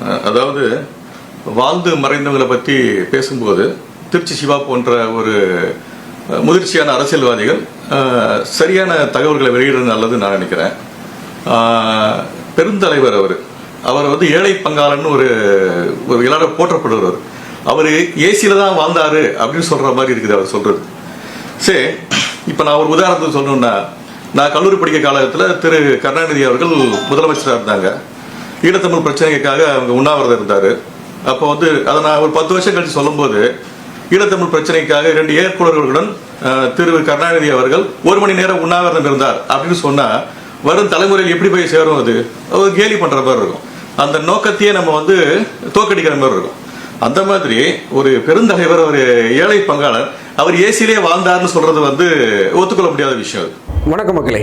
அதாவது வாழ்ந்து மறைந்தவங்களை பற்றி பேசும்போது திருச்சி சிவா போன்ற ஒரு முதிர்ச்சியான அரசியல்வாதிகள் சரியான தகவல்களை வெளியிடுறது நல்லதுன்னு நான் நினைக்கிறேன். பெருந்தலைவர் அவர். அவர் வந்து ஏழை பங்காளன்னு ஒரு ஒரு எல்லாரும் போற்றப்படுறவர் அவர் ஏசியில் தான் வாழ்ந்தார் அப்படின்னு சொல்கிற மாதிரி இருக்குது அவர் சொல்கிறது சரி இப்போ நான் ஒரு உதாரணத்துக்கு சொல்லணுன்னா நான் கல்லூரி படிக்க காலத்தில் திரு கருணாநிதி அவர்கள் முதலமைச்சராக இருந்தாங்க. ஈழத்தமிழ் பிரச்சனைக்காக அவங்க உண்ணாவிரதம் இருந்தார். அப்போ வந்து அதை நான் ஒரு பத்து வருஷம் கழித்து சொல்லும்போது ஈழத்தமிழ் பிரச்சனைக்காக இரண்டு ஏற்குழர்களுடன் திரு கருணாநிதி அவர்கள் ஒரு மணி நேரம் உண்ணாவிரதம் இருந்தார் அப்படின்னு சொன்னால் வரும் தலைமுறையில் எப்படி போய் சேரும் அது? ஒரு கேலி பண்ணுற மாதிரி இருக்கும். அந்த நோக்கத்தையே நம்ம வந்து தோக்கடிக்கிற மாதிரி இருக்கும். அந்த மாதிரி ஒரு பெருந்தலைவர் ஒரு ஏழை பங்காளர் அவர் ஏசிலே வாழ்ந்தார்னு சொல்றது வந்து ஒத்துக்கொள்ள முடியாத விஷயம் வணக்க மக்களே.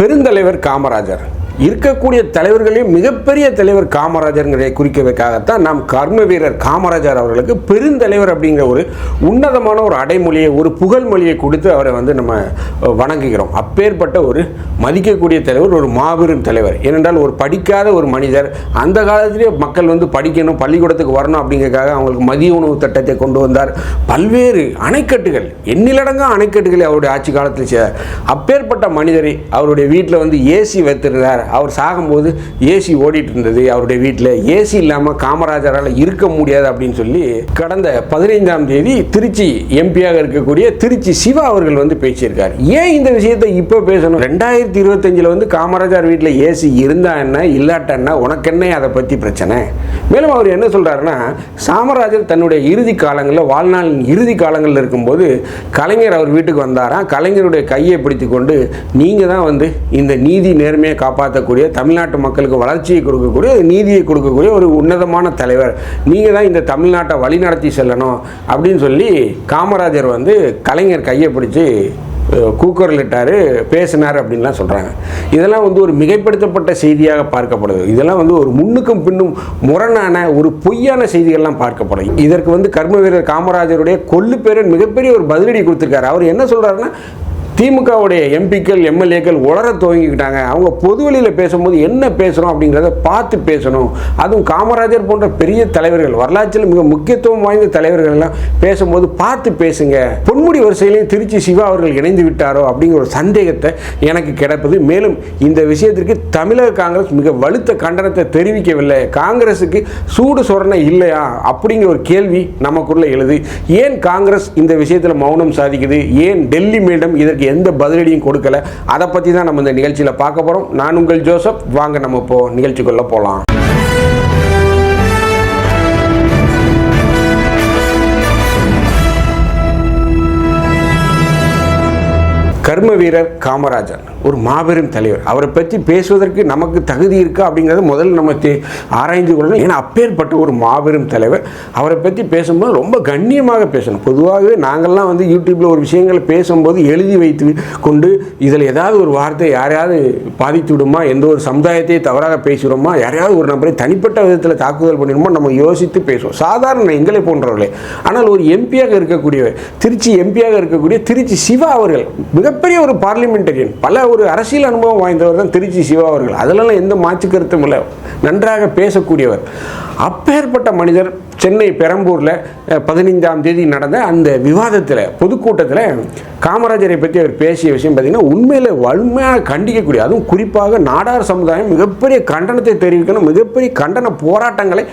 பெருந்தலைவர் காமராஜர். இருக்கக்கூடிய தலைவர்களையும் மிகப்பெரிய தலைவர் காமராஜர்ங்கிறதை குறிக்கிறதுக்காகத்தான் நாம் கர்ம வீரர் காமராஜர் அவர்களுக்கு பெருந்தலைவர் அப்படிங்கிற ஒரு உன்னதமான ஒரு அடைமொழியை ஒரு புகழ்மொழியை கொடுத்து அவரை வந்து நம்ம வணங்குகிறோம். அப்பேற்பட்ட ஒரு மதிக்கக்கூடிய தலைவர் ஒரு மாபெரும் தலைவர். ஏனென்றால் ஒரு படிக்காத ஒரு மனிதர் அந்த காலத்திலே மக்கள் வந்து படிக்கணும் பள்ளிக்கூடத்துக்கு வரணும் அப்படிங்கிறதுக்காக அவங்களுக்கு மதிய உணவு திட்டத்தை கொண்டு வந்தார். பல்வேறு அணைக்கட்டுகள் எண்ணிலடங்கா அணைக்கட்டுகளை அவருடைய ஆட்சி காலத்தில் செய்தார் அப்பேற்பட்ட மனிதரை அவருடைய வீட்டில் வந்து ஏசி வைத்திருந்தார். அவர் சாகும்போது ஏசி ஓடிட்டு இருந்தது அவருடைய வீட்டில் ஏசி இல்லாமல் காமராஜரால் இருக்க முடியாது அப்படின்னு சொல்லி கடந்த பதினைந்தாம் தேதி திருச்சி எம்பியாக இருக்கக்கூடிய திருச்சி சிவா அவர்கள் வந்து பேசியிருக்கார். ஏன் இந்த விஷயத்தை இப்போ பேசணும்? ரெண்டாயிரத்தி இருபத்தஞ்சில் வந்து காமராஜர் வீட்டில் ஏசி இருந்தா என்ன இல்லாட்டா என்ன உனக்கு என்ன அதை பற்றி பிரச்சனை? மேலும் அவர் என்ன சொல்கிறாருன்னா சாமராஜர் தன்னுடைய இறுதி காலங்களில் வாழ்நாளின் இறுதி காலங்களில் இருக்கும்போது கலைஞர் அவர் வீட்டுக்கு வந்தாராம் கலைஞருடைய கையை பிடித்து கொண்டு நீங்கள் தான் வந்து இந்த நீதி நேர்மையை காப்பாற்றக்கூடிய தமிழ்நாட்டு மக்களுக்கு வளர்ச்சியை கொடுக்கக்கூடிய நீதியை கொடுக்கக்கூடிய ஒரு உன்னதமான தலைவர். நீங்கள் தான் இந்த தமிழ்நாட்டை வழிநடத்தி செல்லணும் அப்படின்னு சொல்லி காமராஜர் வந்து கலைஞர் கையை பிடிச்சி கூக்கரலிட்டாரு பேசினார் அப்படின்லாம் சொல்கிறாங்க இதெல்லாம் வந்து ஒரு மிகைப்படுத்தப்பட்ட செய்தியாக பார்க்கப்படுது. இதெல்லாம் வந்து ஒரு முன்னுக்கும் பின்னும் முரணான ஒரு பொய்யான செய்திகள்லாம் பார்க்கப்படும் இதற்கு வந்து கர்ம வீரர் காமராஜருடைய கொல்லு பேரன் மிகப்பெரிய ஒரு பதிலடி கொடுத்துருக்காரு. அவர் என்ன சொல்கிறாருன்னா திமுகவுடைய எம்பிக்கள் எம்எல்ஏக்கள் உளர துவங்கிக்கிட்டாங்க. அவங்க பொதுவெளியில் பேசும்போது என்ன பேசுகிறோம் அப்படிங்கிறத பார்த்து பேசணும். அதுவும் காமராஜர் போன்ற பெரிய தலைவர்கள் வரலாற்றில் மிக முக்கியத்துவம் வாய்ந்த தலைவர்கள் எல்லாம் பேசும்போது பார்த்து பேசுங்க. பொன்முடி வரிசையிலையும் திருச்சி சிவா அவர்கள் இணைந்து விட்டாரோ அப்படிங்கிற ஒரு சந்தேகத்தை எனக்கு கிடப்பது. மேலும் இந்த விஷயத்திற்கு தமிழக காங்கிரஸ் மிக வலுத்த கண்டனத்தை தெரிவிக்கவில்லை. காங்கிரஸுக்கு சூடு சொரணை இல்லையா அப்படிங்கிற ஒரு கேள்வி நமக்குள்ள எழுது. ஏன் காங்கிரஸ் இந்த விஷயத்தில் மௌனம் சாதிக்குது? ஏன் டெல்லி மேடம் இதற்கு எந்த பதிலடியும் கொடுக்கல. அதை பற்றி தான் நம்ம இந்த நிகழ்ச்சியில் பார்க்க போகிறோம் நான் உங்கள் ஜோசப். வாங்க நம்ம இப்போ நிகழ்ச்சிக்குள்ளே போகலாம் கர்ம வீரர் காமராஜர் ஒரு மாபெரும் தலைவர். அவரை பற்றி பேசுவதற்கு நமக்கு தகுதி இருக்கா அப்படிங்கிறத முதல்ல நம்ம தே- ஆராய்ந்து கொள்ளணும். ஏன்னா அப்பேற்பட்ட ஒரு மாபெரும் தலைவர். அவரை பற்றி பேசும்போது ரொம்ப கண்ணியமாக பேசணும். பொதுவாகவே நாங்கள்லாம் வந்து யூடியூப்பில் ஒரு விஷயங்களை பேசும்போது எழுதி வைத்து கொண்டு இதில் ஏதாவது ஒரு வார்த்தை யாரையாவது பாதித்து விடுமா எந்த ஒரு சமுதாயத்தை தவறாக பேசுகிறோமா யாரையாவது ஒரு நபரை தனிப்பட்ட விதத்தில் தாக்குதல் பண்ணிடுமோ நம்ம யோசித்து பேசுவோம். சாதாரண எங்களை போன்றவர்களே. ஆனால் ஒரு எம்பியாக இருக்கக்கூடிய திருச்சி எம்பியாக இருக்கக்கூடிய திருச்சி சிவா அவர்கள் மிக மிகப்பெரிய ஒரு பார்லிமெண்டரியன் பல ஒரு அரசியல் அனுபவம் வாய்ந்தவர் தான் திருச்சி சிவா அவர்கள். அதிலெல்லாம் எந்த மாற்று கருத்தும் இல்லை. நன்றாக பேசக்கூடியவர். அப்பேற்பட்ட மனிதர் சென்னை பெரம்பூரில் பதினைஞ்சாம் பதினைந்தாம் தேதி நடந்த அந்த விவாதத்தில் பொதுக்கூட்டத்தில் காமராஜரை பற்றி அவர் பேசிய விஷயம் பார்த்தீங்கன்னா உண்மையில் வலிமையாக கண்டிக்கக்கூடிய அதுவும் குறிப்பாக நாடார் சமுதாயம் மிகப்பெரிய கண்டனத்தை தெரிவிக்கணும் மிகப்பெரிய கண்டன போராட்டங்களை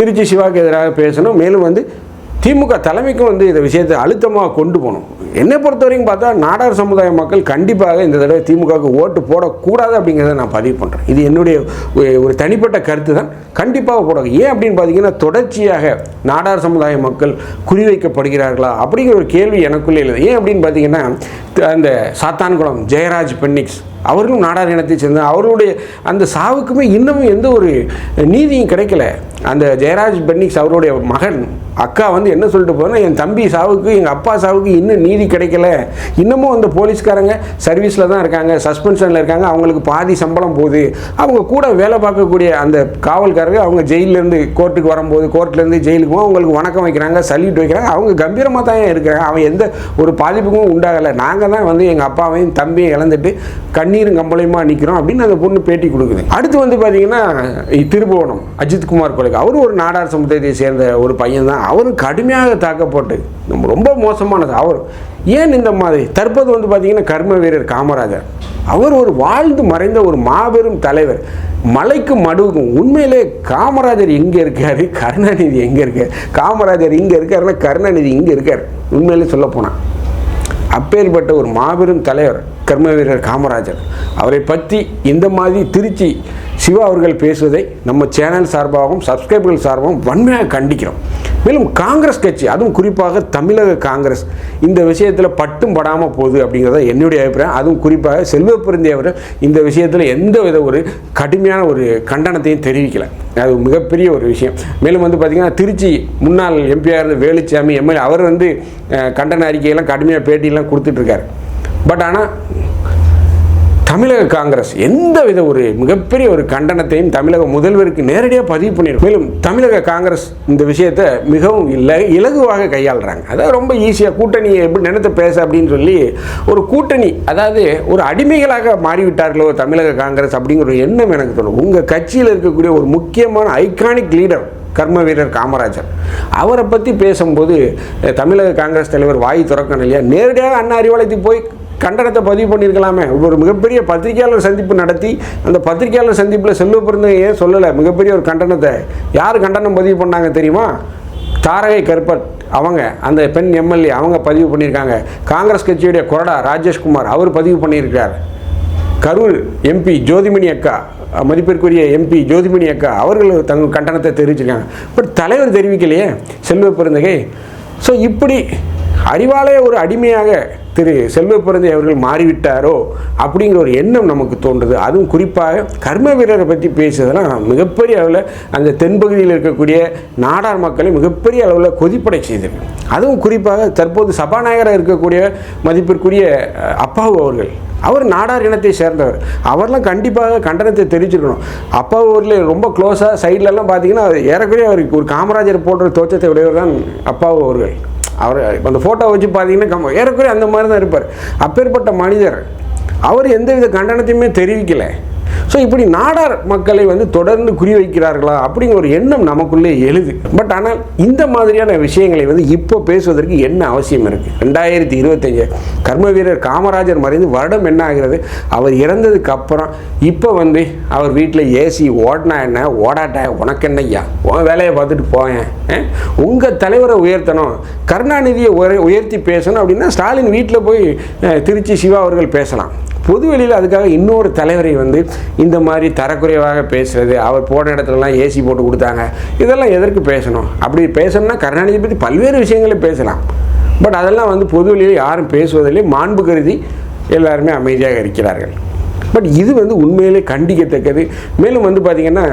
திருச்சி சிவாக்கு எதிராக பேசணும். மேலும் வந்து திமுக தலைமைக்கும் வந்து இந்த விஷயத்தை அழுத்தமாக கொண்டு போகணும். என்னை பொறுத்த வரைக்கும் பார்த்தா நாடார் சமுதாய மக்கள் கண்டிப்பாக இந்த தடவை திமுகவுக்கு ஓட்டு போடக்கூடாது அப்படிங்கிறத நான் பதிவு பண்ணுறேன் இது என்னுடைய ஒரு- ஒரு தனிப்பட்ட கருத்து தான். கண்டிப்பாக போட ஏன் அப்படின்னு பார்த்தீங்கன்னா தொடர்ச்சியாக நாடார் சமுதாய மக்கள் குறிவைக்கப்படுகிறார்களா அப்படிங்கிற ஒரு கேள்வி எனக்குள்ளே இல்லை. ஏன் அப்படின்னு பார்த்தீங்கன்னா அந்த சாத்தான்குளம் ஜெயராஜ் பென்னிக்ஸ் அவர்களும் நாடார் இனத்தை சேர்ந்த அவர்களுடைய அந்த சாவுக்குமே இன்னமும் எந்த ஒரு நீதியும் கிடைக்கல. அந்த ஜெயராஜ் பென்னிக்ஸ் அவருடைய மகன் அக்கா வந்து என்ன சொல்லிட்டு போனா என் தம்பி சாவுக்கு எங்கள் அப்பா சாவுக்கு இன்னும் நீதி கிடைக்கல. இன்னமும் அந்த போலீஸ்காரங்க சர்வீஸில் தான் இருக்காங்க சஸ்பென்ஷனில் இருக்காங்க அவங்களுக்கு பாதி சம்பளம் போகுது. அவங்க கூட வேலை பார்க்கக்கூடிய அந்த காவல்காரங்க அவங்க ஜெயிலேருந்து கோர்ட்டுக்கு வரும்போது கோர்ட்லேருந்து ஜெயிலுக்கு போகும் அவங்களுக்கு வணக்கம் வைக்கிறாங்க சல்யூட் வைக்கிறாங்க. அவங்க கம்பீரமாக தான் இருக்கிறாங்க அவன் எந்த ஒரு பாதிப்புக்கும் உண்டாகலை. நாங்கள் நாங்கள் தான் வந்து எங்கள் அப்பாவையும் தம்பியும் இழந்துட்டு கண்ணீரும் கம்பளையுமா நிற்கிறோம் அப்படின்னு அந்த பொண்ணு பேட்டி கொடுக்குது. அடுத்து வந்து பார்த்தீங்கன்னா திருபுவனம் அஜித் குமார் கொலைக்கு. அவரும் ஒரு நாடார் சமுதாயத்தை சேர்ந்த ஒரு பையன் தான். அவரும் கடுமையாக தாக்கப்பட்டு நம்ம ரொம்ப மோசமானது அவர். ஏன் இந்த மாதிரி? தற்போது வந்து பார்த்தீங்கன்னா கர்ம வீரர் காமராஜர். அவர் ஒரு வாழ்ந்து மறைந்த ஒரு மாபெரும் தலைவர். மலைக்கும் மடுவுக்கும் உண்மையிலே காமராஜர் எங்கே இருக்காரு? கருணாநிதி எங்கே இருக்கார்? காமராஜர் இங்கே இருக்காருன்னா கருணாநிதி இங்கே இருக்கார். உண்மையிலே சொல்ல போனால் அப்பேற்பட்ட ஒரு மாபெரும் தலைவர் கர்ம வீரர் காமராஜர். அவரை பற்றி இந்த மாதிரி திருச்சி சிவா அவர்கள் பேசுவதை நம்ம சேனல் சார்பாகவும் சப்ஸ்கிரைபர்கள் சார்பாகவும் வன்மையாக கண்டிக்கிறோம். மேலும் காங்கிரஸ் கட்சி அதுவும் குறிப்பாக தமிழக காங்கிரஸ் இந்த விஷயத்தில் பட்டும் படாமல் போகுது அப்படிங்கிறத என்னுடைய அபிப்பிராயம். அதுவும் குறிப்பாக செல்வப்பிரந்தி அவர்கள் இந்த விஷயத்தில் எந்த வித ஒரு கடுமையான ஒரு கண்டனத்தையும் தெரிவிக்கலை. அது மிகப்பெரிய ஒரு விஷயம். மேலும் வந்து பார்த்திங்கன்னா திருச்சி முன்னாள் எம்பியாக இருந்த வேலுச்சாமி எம்எல்ஏ அவர் வந்து கண்டன அறிக்கையெல்லாம் கடுமையாக பேட்டியெல்லாம் கொடுத்துட்ருக்காரு பட் ஆனால் தமிழக காங்கிரஸ் எந்த வித ஒரு மிகப்பெரிய ஒரு கண்டனத்தையும் தமிழக முதல்வருக்கு நேரடியாக பதிவு பண்ணியிருக்கும் மேலும் தமிழக காங்கிரஸ் இந்த விஷயத்தை மிகவும் இல்லை இலகுவாக கையாளுறாங்க. அதாவது ரொம்ப ஈஸியாக கூட்டணியை எப்படி நினைத்து பேச அப்படின்னு சொல்லி ஒரு கூட்டணி அதாவது ஒரு அடிமைகளாக மாறிவிட்டார்களோ தமிழக காங்கிரஸ் அப்படிங்கிற ஒரு எண்ணம் எனக்கு தோணும். உங்கள் கட்சியில் இருக்கக்கூடிய ஒரு முக்கியமான ஐகானிக் லீடர் கர்ம வீரர் காமராஜர் அவரை பற்றி பேசும்போது தமிழக காங்கிரஸ் தலைவர் வாய் திறக்கணும் இல்லையா? நேரடியாக அண்ணா அறிவாலயத்துக்கு போய் கண்டனத்தை பதிவு பண்ணியிருக்கலாமே. ஒரு மிகப்பெரிய பத்திரிகையாளர் சந்திப்பு நடத்தி அந்த பத்திரிகையாளர் சந்திப்பில் செல்வ பிறந்த ஏன் சொல்லலை? மிகப்பெரிய ஒரு கண்டனத்தை. யார் கண்டனம் பதிவு பண்ணாங்க தெரியுமா? தாரகை கருப்பட் அவங்க அந்த பெண் எம்எல்ஏ அவங்க பதிவு பண்ணியிருக்காங்க. காங்கிரஸ் கட்சியுடைய கொறடா ராஜேஷ்குமார் அவர் பதிவு பண்ணியிருக்கார் கரூர் எம்பி ஜோதிமணி அக்கா மதிப்பிற்குரிய எம்பி ஜோதிமணி அக்கா அவர்கள் தங்கள் கண்டனத்தை தெரிவிச்சிருக்காங்க. பட் தலைவர் தெரிவிக்கலையே செல்வ பிறந்தகை ஸோ இப்படி அறிவாலே ஒரு அடிமையாக திரு செல்வ பிறந்தை அவர்கள் மாறிவிட்டாரோ அப்படிங்கிற ஒரு எண்ணம் நமக்கு தோன்றுது. அதுவும் குறிப்பாக கர்ம வீரரை பற்றி பேசுறதெல்லாம் மிகப்பெரிய அளவில் அந்த தென்பகுதியில் இருக்கக்கூடிய நாடார் மக்களை மிகப்பெரிய அளவில் கொதிப்படை செய்தது. அதுவும் குறிப்பாக தற்போது சபாநாயகராக இருக்கக்கூடிய மதிப்பிற்குரிய அப்பாவு அவர்கள். அவர் நாடார் இனத்தை சேர்ந்தவர். அவர்லாம் கண்டிப்பாக கண்டனத்தை தெரிஞ்சுக்கணும் அப்பா ஊரில் ரொம்ப க்ளோஸாக சைட்லலாம் பார்த்தீங்கன்னா அது ஏறக்குறைய அவருக்கு ஒரு காமராஜர் போன்ற தோற்றத்தை உடையவர் தான் அப்பாவு அவர்கள். அவர் அந்த ஃபோட்டோ வச்சு பார்த்தீங்கன்னா கம்ம ஏறக்குறைய அந்த மாதிரி தான் இருப்பார். அப்பேற்பட்ட மனிதர் அவர் எந்தவித கண்டனத்தையுமே தெரிவிக்கலை. ஸோ இப்படி நாடார் மக்களை வந்து தொடர்ந்து குறிவைக்கிறார்களா அப்படிங்கிற ஒரு எண்ணம் நமக்குள்ளே எழுது. பட் ஆனால் இந்த மாதிரியான விஷயங்களை வந்து இப்போ பேசுவதற்கு என்ன அவசியம் இருக்குது ரெண்டாயிரத்தி இருபத்தஞ்சு கர்ம வீரர் காமராஜர் மறைந்து வருடம் என்ன ஆகிறது? அவர் இறந்ததுக்கு அப்புறம் இப்போ வந்து அவர் வீட்டில் ஏசி ஓடினா என்ன? ஓடாட்ட? உனக்கு என்னையா உன் வேலையை பார்த்துட்டு போயேன். உங்கள் தலைவரை உயர்த்தணும். கருணாநிதியை உயர்த்தி பேசணும் அப்படின்னா ஸ்டாலின் வீட்டில் போய் திருச்சி சிவா அவர்கள் பேசலாம். பொதுவெளியில் அதுக்காக இன்னொரு தலைவரை வந்து இந்த மாதிரி தரக்குறைவாக பேசுகிறது அவர் போன இடத்துலலாம் ஏசி போட்டு கொடுத்தாங்க இதெல்லாம் எதற்கு பேசணும்? அப்படி பேசணும்னா கருணாநிதி பற்றி பல்வேறு விஷயங்களை பேசலாம். பட் அதெல்லாம் வந்து பொதுவெளியில் யாரும் பேசுவதில்லை. மாண்பு கருதி எல்லாருமே அமைதியாக இருக்கிறார்கள். பட் இது வந்து உண்மையிலே கண்டிக்கத்தக்கது. மேலும் வந்து பார்த்திங்கன்னா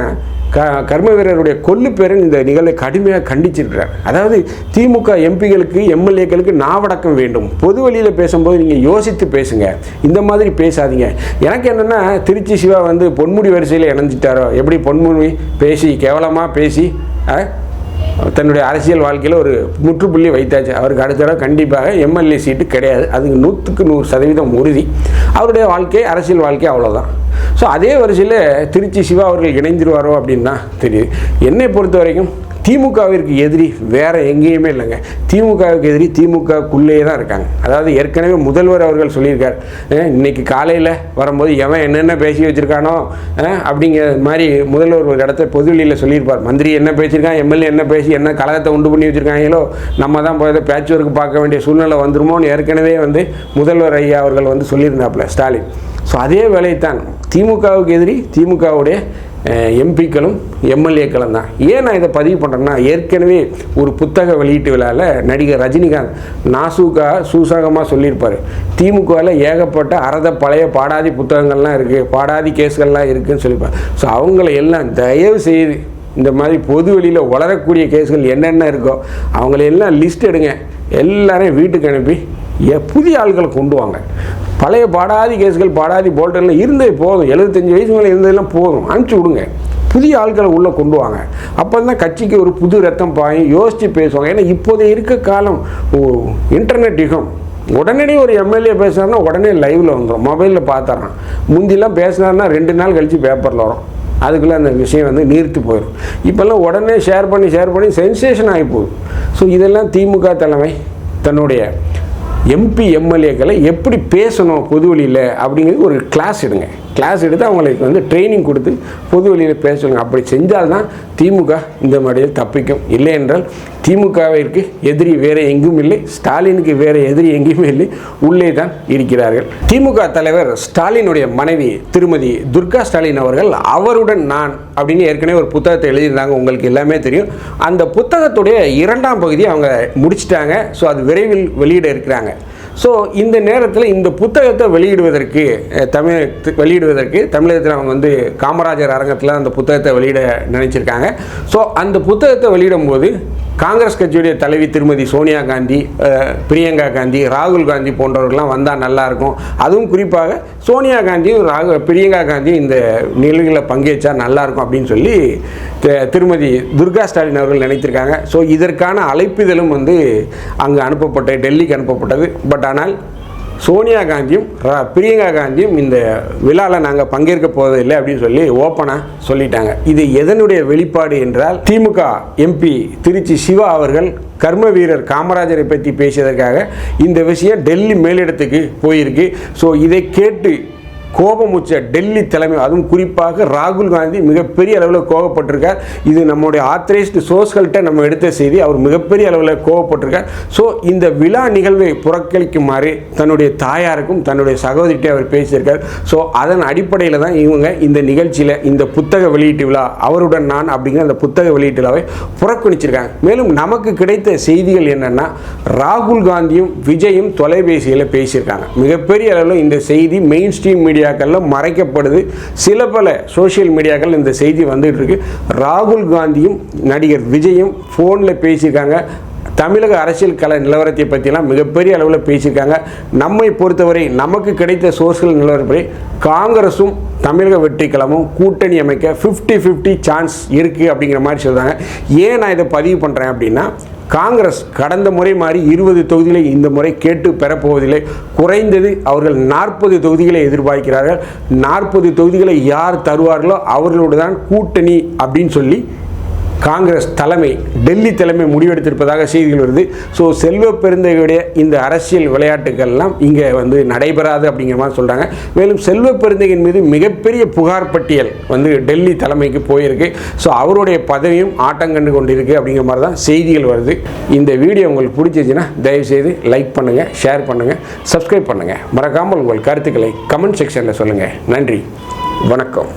க கர்ம வீரருடைய கொல்லுப்பேரன் இந்த நிகழ்வை கடுமையாக கண்டிச்சிருக்கிறார். அதாவது திமுக எம்பிகளுக்கு எம்எல்ஏக்களுக்கு நாவடக்கம் வேண்டும். பொது வழியில் பேசும்போது நீங்கள் யோசித்து பேசுங்க. இந்த மாதிரி பேசாதீங்க. எனக்கு என்னென்னா திருச்சி சிவா வந்து பொன்முடி வரிசையில் இணைஞ்சிட்டாரோ? எப்படி பொன்முடி பேசி கேவலமாக பேசி ஆ, தன்னுடைய அரசியல் வாழ்க்கையில் ஒரு முற்றுப்புள்ளி வைத்தாச்சு. அவருக்கு அடுத்த தடவை கண்டிப்பாக எம்எல்ஏ சீட்டு கிடையாது. அதுக்கு நூற்றுக்கு நூறு சதவீதம் உறுதி. அவருடைய வாழ்க்கை அரசியல் வாழ்க்கை அவ்வளோதான் ஸோ அதே வரிசையில் திருச்சி சிவா அவர்கள் இணைந்துருவாரோ அப்படின்னு தான் தெரியுது. என்னை பொறுத்த வரைக்கும் திமுகவிற்கு எதிரி வேற எங்கேயுமே இல்லைங்க. திமுகவுக்கு எதிரி திமுகக்குள்ளேயே தான் இருக்காங்க. அதாவது ஏற்கனவே முதல்வர் அவர்கள் சொல்லியிருக்கார். இன்னைக்கு காலையில் வரும்போது எவன் என்னென்ன பேசி வச்சிருக்கானோ அப்படிங்கிற மாதிரி முதல்வர் ஒரு இடத்த பொதுவெளியில் சொல்லியிருப்பார். மந்திரி என்ன பேசியிருக்கான் எம்எல்ஏ என்ன பேசி என்ன கழகத்தை உண்டு பண்ணி வச்சுருக்காங்களோ நம்ம தான் போய் பேட்ச் ஒர்க் பார்க்க வேண்டிய சூழ்நிலை வந்துருமோன்னு ஏற்கனவே வந்து முதல்வர் ஐயா அவர்கள் வந்து சொல்லியிருந்தாப்புல ஸ்டாலின். ஸோ அதே வேலைத்தான் திமுகவுக்கு எதிரி திமுகவுடைய எம்பிக்களும் எம்எல்ஏக்களும் தான். ஏன் நான் இதை பதிவு பண்ணுறேன்னா ஏற்கனவே ஒரு புத்தக வெளியீட்டு விழாவில் நடிகர் ரஜினிகாந்த் நாசூக்கா சூசகமாக சொல்லியிருப்பார். திமுகவில் ஏகப்பட்ட அறத பழைய பாடாதி புத்தகங்கள்லாம் இருக்குது பாடாதி கேஸ்கள்லாம் இருக்குதுன்னு சொல்லியிருப்பார். ஸோ அவங்கள எல்லாம் தயவு செய்து இந்த மாதிரி பொது வெளியில் வளரக்கூடிய கேஸ்கள் என்னென்ன இருக்கோ அவங்களையெல்லாம் எல்லாம் லிஸ்ட் எடுங்க. எல்லாரையும் வீட்டுக்கு அனுப்பி புதிய ஆட்களை கொண்டு வாங்க. பழைய பாடாதி கேஸ்கள் பாடாதி போல்டெல்லாம் இருந்தே போதும். எழுபத்தஞ்சு வயசு மேலே இருந்ததெல்லாம் போதும். அனுப்பிச்சி விடுங்க. புதிய ஆட்களை உள்ளே கொண்டு வாங்க. அப்போ தான் கட்சிக்கு ஒரு புது ரத்தம் பாயும். யோசித்து பேசுவாங்க. ஏன்னா இப்போதை இருக்க காலம் இன்டர்நெட் யுகம். உடனடி ஒரு எம்எல்ஏ பேசுனாருன்னா உடனே லைவில் வந்துடும் மொபைலில் பார்த்துட்றான் முந்திலாம் பேசினாருன்னா ரெண்டு நாள் கழித்து பேப்பரில் வரும். அதுக்குள்ளே அந்த விஷயம் வந்து நீர்த்து போயிடும் இப்போல்லாம் உடனே ஷேர் பண்ணி ஷேர் பண்ணி சென்சேஷன் ஆகி போகுது. ஸோ இதெல்லாம் திமுக தலைமை தன்னுடைய எம்பி எம்எல்ஏக்களை எப்படி பேசணும் பொது வழியில் அப்படிங்கிறது ஒரு கிளாஸ் எடுங்க. கிளாஸ் எடுத்து அவங்களுக்கு வந்து ட்ரைனிங் கொடுத்து பொது வழியில் பேசணுங்க அப்படி செஞ்சால்தான் திமுக இந்த மாதிரியில் தப்பிக்கும். இல்லை என்றால் திமுகவிற்கு எதிரி வேறு எங்கும் இல்லை. ஸ்டாலினுக்கு வேறு எதிரி எங்கேயுமே இல்லை. உள்ளே தான் இருக்கிறார்கள். திமுக தலைவர் ஸ்டாலினுடைய மனைவி திருமதி துர்கா ஸ்டாலின் அவர்கள் அவருடன் நான் அப்படின்னு ஏற்கனவே ஒரு புத்தகத்தை எழுதியிருந்தாங்க. உங்களுக்கு எல்லாமே தெரியும். அந்த புத்தகத்துடைய இரண்டாம் பகுதியை அவங்க முடிச்சிட்டாங்க. ஸோ அது விரைவில் வெளியிட இருக்கிறாங்க. ஸோ இந்த நேரத்தில் இந்த புத்தகத்தை வெளியிடுவதற்கு தமிழ் வெளியிடுவதற்கு தமிழகத்தில் அவங்க வந்து காமராஜர் அரங்கத்தில் அந்த புத்தகத்தை வெளியிட நினச்சிருக்காங்க. ஸோ அந்த புத்தகத்தை வெளியிடும்போது காங்கிரஸ் கட்சியுடைய தலைவி திருமதி சோனியா காந்தி பிரியங்கா காந்தி ராகுல் காந்தி போன்றவர்கள்லாம் வந்தால் நல்லாயிருக்கும் அதுவும் குறிப்பாக சோனியா காந்தியும் ராகு பிரியங்கா காந்தியும் இந்த நிகழ்வுகளில் பங்கேற்றா நல்லாயிருக்கும் அப்படின்னு சொல்லி திருமதி துர்கா ஸ்டாலின் அவர்கள் நினைத்திருக்காங்க. ஸோ இதற்கான அழைப்பிதழும் வந்து அங்கு அனுப்பப்பட்ட டெல்லிக்கு அனுப்பப்பட்டது. பட் ஆனால் சோனியா காந்தியும் ரா- பிரியங்கா காந்தியும் இந்த விழாவில் நாங்கள் பங்கேற்க போவதில்லை அப்படின்னு சொல்லி ஓப்பனாக சொல்லிட்டாங்க. இது எதனுடைய வெளிப்பாடு என்றால் திமுக எம்பி திருச்சி சிவா அவர்கள் கர்ம வீரர் காமராஜரை பற்றி பேசியதற்காக இந்த விஷயம் டெல்லி மேலிடத்துக்கு போயிருக்கு. ஸோ இதை கேட்டு கோபமுச்ச டெல்லி தலைமை அதுவும் குறிப்பாக ராகுல் காந்தி மிகப்பெரிய அளவில் கோபப்பட்டிருக்கார். இது நம்முடைய ஆத்தரைஸ்டு சோர்ஸ்கள்கிட்ட நம்ம எடுத்த செய்தி அவர் மிகப்பெரிய அளவில் கோபப்பட்டிருக்கார். ஸோ இந்த விழா நிகழ்வை புறக்கணிக்குமாறு தன்னுடைய தாயாருக்கும் தன்னுடைய சகோதரிகிட்டே அவர் பேசியிருக்கார். ஸோ அதன் அடிப்படையில் தான் இவங்க இந்த நிகழ்ச்சியில் இந்த புத்தக வெளியீட்டு விழா அவருடன் நான் அப்படிங்கிற அந்த புத்தக வெளியீட்டு விழாவை புறக்கணிச்சிருக்காங்க. மேலும் நமக்கு கிடைத்த செய்திகள் என்னென்னா ராகுல் காந்தியும் விஜயும் தொலைபேசியில் பேசியிருக்காங்க. மிகப்பெரிய அளவில் இந்த செய்தி மெயின் ஸ்ட்ரீம் மீடியாக்களில் மறைக்கப்படுது. சில பல சோஷியல் மீடியாக்கள் இந்த செய்தி வந்துகிட்டு இருக்கு. ராகுல் காந்தியும் நடிகர் விஜயும் ஃபோனில் பேசியிருக்காங்க. தமிழக அரசியல் கல நிலவரத்தை பற்றிலாம் மிகப்பெரிய அளவில் பேசியிருக்காங்க. நம்மை பொறுத்தவரை நமக்கு கிடைத்த சோர்ஸ்கள் நிலவரப்படி காங்கிரஸும் தமிழக வெற்றிக்களமும் கூட்டணி அமைக்க 50 50 சான்ஸ் இருக்குது அப்படிங்கிற மாதிரி சொல்கிறாங்க ஏன் நான் இதை பதிவு பண்ணுறேன் அப்படின்னா காங்கிரஸ் கடந்த முறை மாதிரி இருபது தொகுதிகளை இந்த முறை கேட்டு பெறப்போவதில்லை. குறைந்தது அவர்கள் நாற்பது தொகுதிகளை எதிர்பார்க்கிறார்கள். நாற்பது தொகுதிகளை யார் தருவார்களோ அவர்களோடு தான் கூட்டணி அப்படின்னு சொல்லி காங்கிரஸ் தலைமை டெல்லி தலைமை முடிவெடுத்திருப்பதாக செய்திகள் வருது. ஸோ செல்வ பெருந்தகையுடைய இந்த அரசியல் விளையாட்டுகள்லாம் இங்கே வந்து நடைபெறாது அப்படிங்கிற மாதிரி சொல்கிறாங்க மேலும் செல்வ பெருந்தகையின் மீது மிகப்பெரிய புகார் பட்டியல் வந்து டெல்லி தலைமைக்கு போயிருக்கு. ஸோ அவருடைய பதவியும் ஆட்டங்கண்டு கொண்டிருக்கு அப்படிங்கிற மாதிரி தான் செய்திகள் வருது. இந்த வீடியோ உங்களுக்கு பிடிச்சிச்சின்னா தயவுசெய்து லைக் பண்ணுங்கள் ஷேர் பண்ணுங்கள் சப்ஸ்கிரைப் பண்ணுங்கள் மறக்காமல் உங்கள் கருத்துக்களை கமெண்ட் செக்ஷனில் சொல்லுங்கள் நன்றி. வணக்கம்.